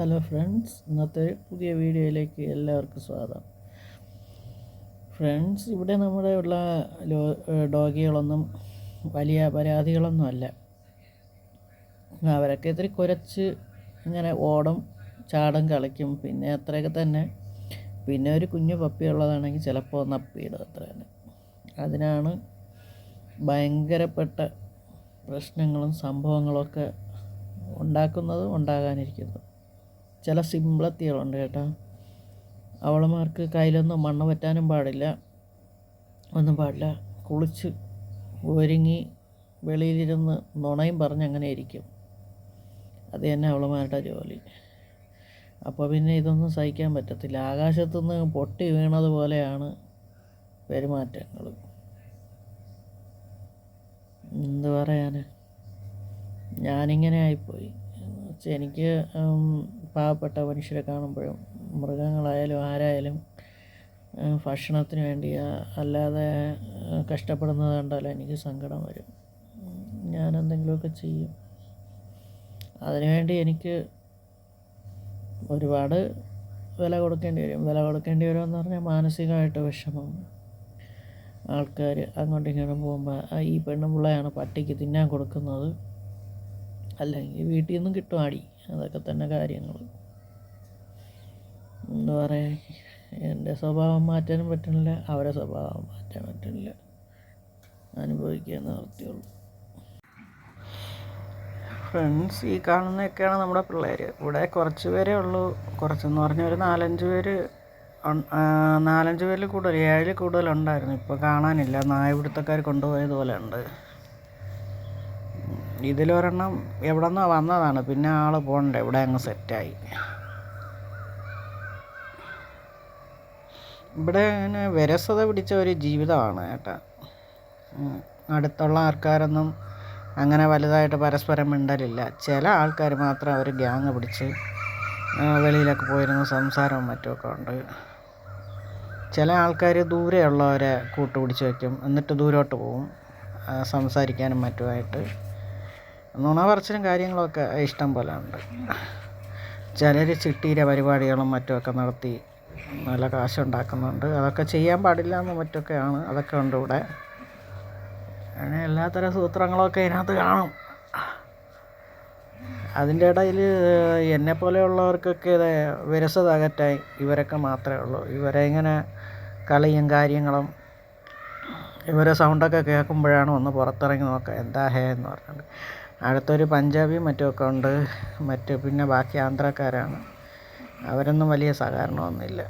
Hello friends ഇന്നത്തെ പുതിയ വീഡിയോയിലേക്ക് എല്ലാവർക്കും സ്വാഗതം. ഫ്രണ്ട്സ് ഇവിടെ നമ്മുടെ ഉള്ള ഡോഗികളൊന്നും വലിയ പരാതികളൊന്നും അല്ല. അവരൊക്കെ ഇത്തിരി കുരച്ച് ഇങ്ങനെ ഓടും ചാടും കളിക്കും. പിന്നെ അത്രയൊക്കെ തന്നെ. പിന്നെ ഒരു കുഞ്ഞു പപ്പി ഉള്ളതാണെങ്കിൽ ചിലപ്പോൾ ഒന്ന് അപ്പിയിടും അത്ര തന്നെ. അതിനാണ് ഭയങ്കരപ്പെട്ട പ്രശ്നങ്ങളും സംഭവങ്ങളൊക്കെ ഉണ്ടാക്കുന്നതും ഉണ്ടാകാനിരിക്കുന്നതും. ചില സിംപ്ലത്തികളുണ്ട് കേട്ടോ. അവളമാർക്ക് കയ്യിലൊന്നും മണ്ണ് പറ്റാനും പാടില്ല ഒന്നും പാടില്ല. കുളിച്ച് ഒരുങ്ങി വെളിയിലിരുന്ന് നുണയും പറഞ്ഞ് അങ്ങനെ ഇരിക്കും. അത് തന്നെ അവളമാരുടെ ജോലി. അപ്പോൾ പിന്നെ ഇതൊന്നും സഹിക്കാൻ പറ്റത്തില്ല. ആകാശത്തുനിന്ന് പൊട്ടി വീണതുപോലെയാണ് പെരുമാറ്റങ്ങൾ. എന്ത് പറയാന്? ഞാനിങ്ങനെ ആയിപ്പോയി. എനിക്ക് പാവപ്പെട്ട മനുഷ്യരെ കാണുമ്പോഴും മൃഗങ്ങളായാലും ആരായാലും ഭക്ഷണത്തിന് വേണ്ടി അല്ലാതെ കഷ്ടപ്പെടുന്നത് കണ്ടാൽ എനിക്ക് സങ്കടം വരും. ഞാൻ എന്തെങ്കിലുമൊക്കെ ചെയ്യും. അതിനുവേണ്ടി എനിക്ക് ഒരുപാട് വില കൊടുക്കേണ്ടി വരും. വില കൊടുക്കേണ്ടി വരുമെന്ന് പറഞ്ഞാൽ മാനസികമായിട്ട് വിഷമം. ആൾക്കാർ അങ്ങോട്ടും ഇങ്ങോട്ടും പോകുമ്പോൾ "ആ, ഈ പെണ്ണുമ്പിള്ളയാണ് പട്ടിക്ക് തിന്നാൻ കൊടുക്കുന്നത്. അല്ലെങ്കിൽ വീട്ടിൽ നിന്നും കിട്ടും അടി അതൊക്കെ തന്നെ കാര്യങ്ങൾ. എന്താ പറയുക എന്റെ സ്വഭാവം മാറ്റാനും പറ്റണില്ല അവരെ സ്വഭാവം മാറ്റാൻ പറ്റണില്ല. അനുഭവിക്കാൻ നിർത്തിയുള്ളൂ ഫ്രണ്ട്സ് ഈ കാണുന്നതൊക്കെയാണ് നമ്മുടെ പിള്ളേർ ഇവിടെ കുറച്ച് പേരേ ഉള്ളൂ. കുറച്ചെന്ന് പറഞ്ഞാൽ ഒരു നാലഞ്ച് പേര് നാലഞ്ച് പേരിൽ കൂടുതൽ ഏഴിൽ കൂടുതലുണ്ടായിരുന്നു ഇപ്പോൾ കാണാനില്ല. നായപിടുത്തക്കാർ കൊണ്ടുപോയതുപോലെ ഉണ്ട്. ഇതിലൊരെണ്ണം എവിടെ നിന്നോ വന്നതാണ്. പിന്നെ ആൾ പോണ്ട ഇവിടെ അങ്ങ് സെറ്റായി. ഇവിടെ അങ്ങനെ വിരസത പിടിച്ച ഒരു ജീവിതമാണ് കേട്ടോ അടുത്തുള്ള ആൾക്കാരൊന്നും അങ്ങനെ വലുതായിട്ട് പരസ്പരം മിണ്ടലില്ല. ചില ആൾക്കാർ മാത്രം അവർ ഗ്യാങ് പിടിച്ച് വെളിയിലൊക്കെ പോയിരുന്ന സംസാരവും മറ്റുമൊക്കെ ഉണ്ട്. ചില ആൾക്കാർ ദൂരെയുള്ളവരെ കൂട്ടുപിടിച്ച് വയ്ക്കും. എന്നിട്ട് ദൂരോട്ട് പോവും. സംസാരിക്കാനും മറ്റുമായിട്ട്. നുണ പറച്ചിലും കാര്യങ്ങളൊക്കെ ഇഷ്ടം പോലെ ഉണ്ട്. ചിലർ ചിട്ടീര പരിപാടികളും മറ്റുമൊക്കെ നടത്തി നല്ല കാശുണ്ടാക്കുന്നുണ്ട്. അതൊക്കെ ചെയ്യാൻ പാടില്ല എന്ന് മറ്റൊക്കെയാണ്. അതൊക്കെ ഉണ്ട് ഇവിടെ. അങ്ങനെ എല്ലാത്തരം സൂത്രങ്ങളൊക്കെ ഇതിനകത്ത് കാണും. അതിന്റെ ഇടയിൽ എന്നെ പോലെയുള്ളവർക്കൊക്കെ ഇത് വിരസത അകറ്റായി ഇവരൊക്കെ മാത്രമേ ഉള്ളൂ. ഇവരെ ഇങ്ങനെ കളിയും കാര്യങ്ങളും ഇവരെ സൗണ്ടൊക്കെ കേൾക്കുമ്പോഴാണ് ഒന്ന് പുറത്തിറങ്ങി നോക്കുക. എന്താ ഹേ എന്ന് പറഞ്ഞിട്ട്. അടുത്തൊരു പഞ്ചാബിയും മറ്റുമൊക്കെ ഉണ്ട്. മറ്റ് പിന്നെ ബാക്കി ആന്ധ്രക്കാരാണ്. അവരൊന്നും വലിയ സഹകരണമൊന്നുമില്ല.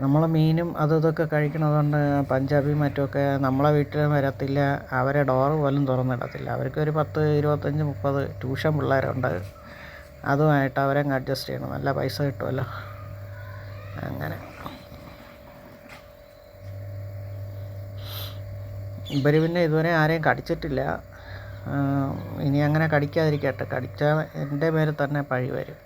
നമ്മൾ മീനും അതും ഇതൊക്കെ കഴിക്കണതുകൊണ്ട് പഞ്ചാബി മറ്റുമൊക്കെ നമ്മളെ വീട്ടിൽ വരത്തില്ല. അവരെ ഡോറ് പോലും തുറന്നിടത്തില്ല. അവർക്ക് ഒരു പത്ത് ഇരുപത്തഞ്ച് മുപ്പത് ട്യൂഷൻ പിള്ളേരുണ്ട്. അതുമായിട്ട് അവരെ അഡ്ജസ്റ്റ് ചെയ്യണം. നല്ല പൈസ കിട്ടുമല്ലോ. അങ്ങനെ. ഇവർ പിന്നെ ഇതുവരെ ആരെയും കടിച്ചിട്ടില്ല. ഇനി അങ്ങനെ കടിക്കാതിരിക്കട്ടെ. കടിച്ചാൽ എന്റെ പേരിൽ തന്നെ പഴി വരും.